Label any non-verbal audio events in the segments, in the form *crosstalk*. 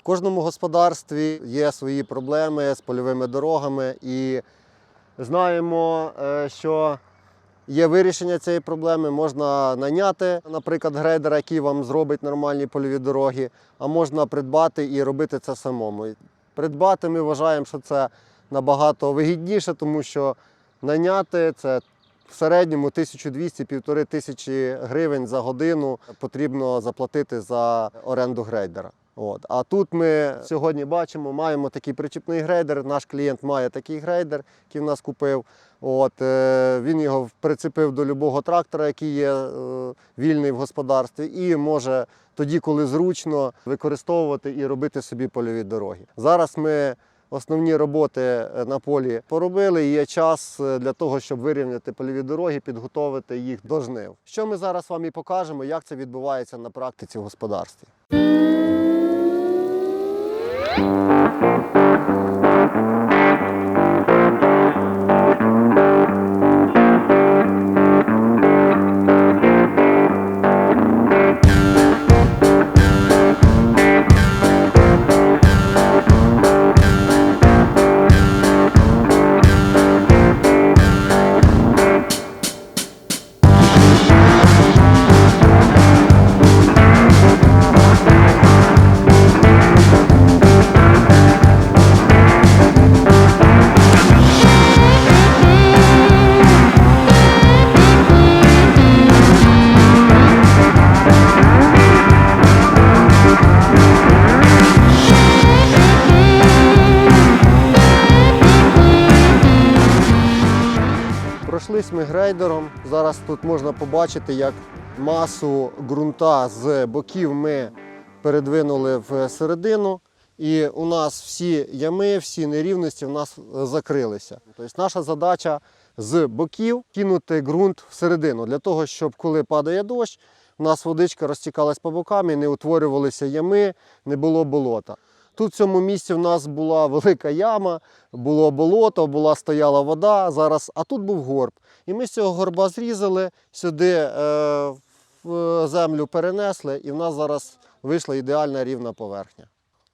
В кожному господарстві є свої проблеми з польовими дорогами, і знаємо, е, що є вирішення цієї проблеми. Можна наняти, наприклад, грейдера, який вам зробить нормальні польові дороги, а можна придбати і робити це самому. Придбати ми вважаємо, що це набагато вигідніше, тому що наняти це в середньому 1200-1500 тисячі гривень за годину потрібно заплатити за оренду грейдера. От. А тут ми сьогодні бачимо, маємо такий причіпний грейдер. Наш клієнт має такий грейдер, який в нас купив. От, е, він його прицепив до любого трактора, який є е, вільний в господарстві, і може тоді, коли зручно, використовувати і робити собі польові дороги. Зараз ми основні роботи е, на полі поробили. Є час е, для того, щоб вирівняти польові дороги, підготовити їх до жнив. Що ми зараз вам і покажемо, як це відбувається на практиці в господарстві. Пройшлись ми грейдером. Зараз тут можна побачити, як масу ґрунта з боків ми передвинули в середину. І у нас всі ями, всі нерівності в нас закрилися. Тобто наша задача з боків кинути ґрунт всередину, для того, щоб коли падає дощ, у нас водичка розтікалась по бокам і не утворювалися ями, не було болота. Тут в цьому місці в нас була *laughs* велика яма, було болото, була стояла вода зараз, а тут був горб. І ми з цього горба зрізали, сюди е, в землю перенесли, і в нас зараз вийшла ідеальна рівна поверхня.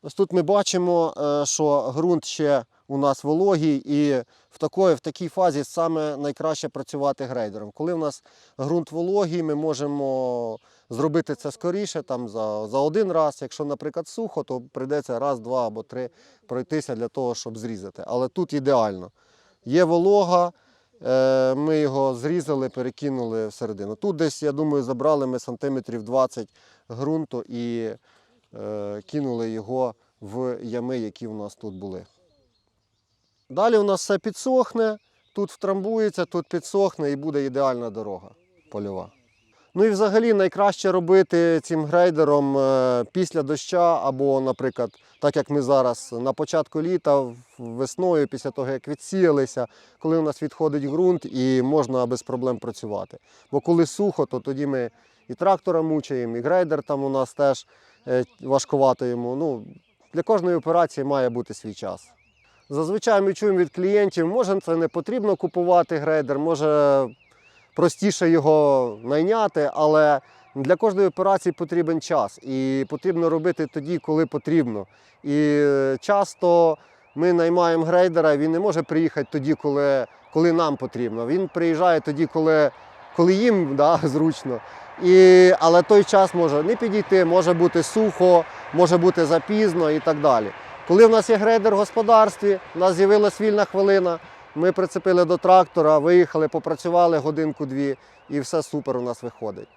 Ось тут ми бачимо, е, що ґрунт ще у нас вологий, і в такої, в такій фазі саме найкраще працювати грейдером. Коли в нас ґрунт вологий, ми можемо зробити це скоріше, там за, за один раз. Якщо, наприклад, сухо, то прийдеться раз, два або три пройтися для того, щоб зрізати. Але тут ідеально. Є волога, е, ми його зрізали, перекинули всередину. Тут десь, я думаю, забрали ми сантиметрів 20 ґрунту і е, кинули його в ями, які у нас тут були. Далі у нас все підсохне, тут втрамбується, тут підсохне і буде ідеальна дорога польова. Ну і взагалі найкраще робити цим грейдером е, після доща, або, наприклад, так як ми зараз на початку літа, весною, після того, як відсіялися, коли у нас відходить ґрунт і можна без проблем працювати. Бо коли сухо, то тоді ми і трактора мучаємо, і грейдер там у нас теж е, важкувато йому. Ну, для кожної операції має бути свій час. Зазвичай ми чуємо від клієнтів, може це не потрібно купувати грейдер, може простіше його найняти, але для кожної операції потрібен час. І потрібно робити тоді, коли потрібно. І е, часто ми наймаємо грейдера, він не може приїхати тоді, коли, коли нам потрібно. Він приїжджає тоді, коли, коли їм да, *laughs* зручно. І, але той час може не підійти, може бути сухо, може бути запізно і так далі. Коли в нас є грейдер в господарстві, у нас з'явилась вільна хвилина, ми прицепили до трактора, виїхали, попрацювали годинку-дві, і все супер у нас виходить.